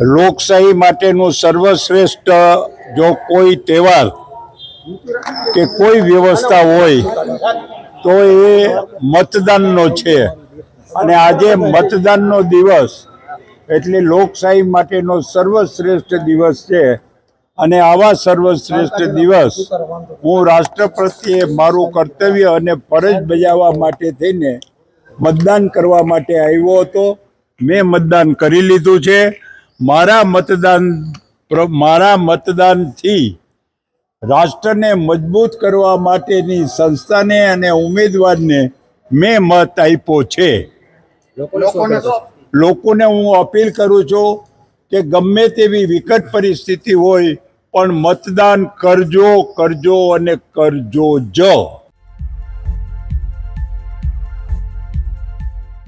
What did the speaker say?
લોકશાહી માટેનું સર્વશ્રેષ્ઠ જો કોઈ તહેવાર કે કોઈ વ્યવસ્થા હોય, તો એ મતદાનનો છે. અને આજે મતદાનનો દિવસ એટલે લોકશાહી માટેનો સર્વશ્રેષ્ઠ દિવસ છે. અને આવા સર્વશ્રેષ્ઠ દિવસ હું રાષ્ટ્ર પ્રત્યે મારું કર્તવ્ય અને ફરજ બજાવવા માટે થઈને મતદાન કરવા માટે આવ્યો હતો. મેં મતદાન કરી લીધું છે. મારા મતદાન મારા મતદાનથી રાષ્ટ્રને મજબૂત કરવા માટેની સંસ્થાને અને ઉમેદવારને મેં મત આપ્યો છે. લોકોને હું અપીલ કરું છું કે ગમે તેવી વિકટ પરિસ્થિતિ હોય પણ મતદાન કરજો કરજો અને કરજો જ.